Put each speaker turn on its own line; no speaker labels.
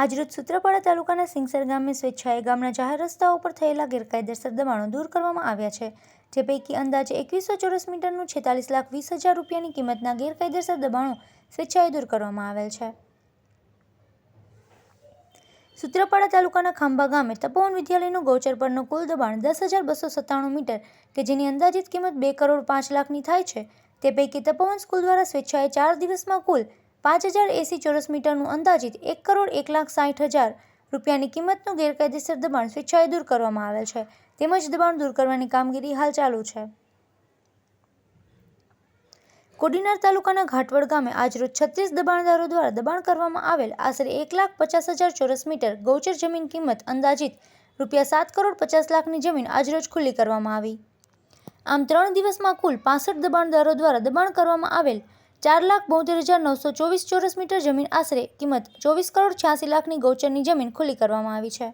આજરોજ સૂત્રાપાડા તાલુકાના સિંગસર ગામે સ્વેચ્છાએ ગામના જાહેર રસ્તાઓ ઉપર થયેલા ગેરકાયદેસર દબાણો દૂર કરવામાં આવ્યા છે, જે પૈકી અંદાજે એકવીસો ચોરસ મીટરનું છેતાલીસ લાખ વીસ હજાર રૂપિયાની કિંમતના ગેરકાયદેસર દબાણો સ્વેચ્છાએ દૂર કરવામાં આવેલ છે. સૂત્રાપાડા તાલુકાના ખાંભા ગામે તપોવન વિદ્યાલયનું ગૌચર પરનું કુલ દબાણ દસ હજાર બસો સત્તાણું મીટર, કે જેની અંદાજિત કિંમત બે કરોડ પાંચ લાખની થાય છે, તે પૈકી તપોવન સ્કૂલ દ્વારા સ્વેચ્છાએ ચાર દિવસમાં કુલ પાંચ હજાર એંસી ચોરસ મીટરનું અંદાજિત એક કરોડ એક લાખ સાઠ હજાર રૂપિયાની કિંમતનું ગેરકાયદેસર દબાણ સ્વેચ્છાએ દૂર કરવામાં આવેલ છે. તેમજ દબાણ દૂર કરવાની કામગીરી હાલ ચાલુ છે. કોડીનાર તાલુકાના ઘાટવડ ગામે આજરોજ છત્રીસ દબાણદારો દ્વારા દબાણ કરવામાં આવેલ. આશરે એક લાખ પચાસ હજાર ચોરસ મીટર ગૌચર જમીન કિંમત અંદાજિત રૂપિયા સાત કરોડ પચાસ લાખની જમીન આજરોજ ખુલ્લી કરવામાં આવી. આમ ત્રણ દિવસમાં કુલ પાસઠ દબાણદારો દ્વારા દબાણ કરવામાં આવેલ ચાર લાખ બોતેર હજાર નવસો ચોવીસ ચોરસ મીટર જમીન આશરે કિંમત ચોવીસ કરોડ છ્યાસી લાખની ગૌચરની જમીન ખુલ્લી કરવામાં આવી છે.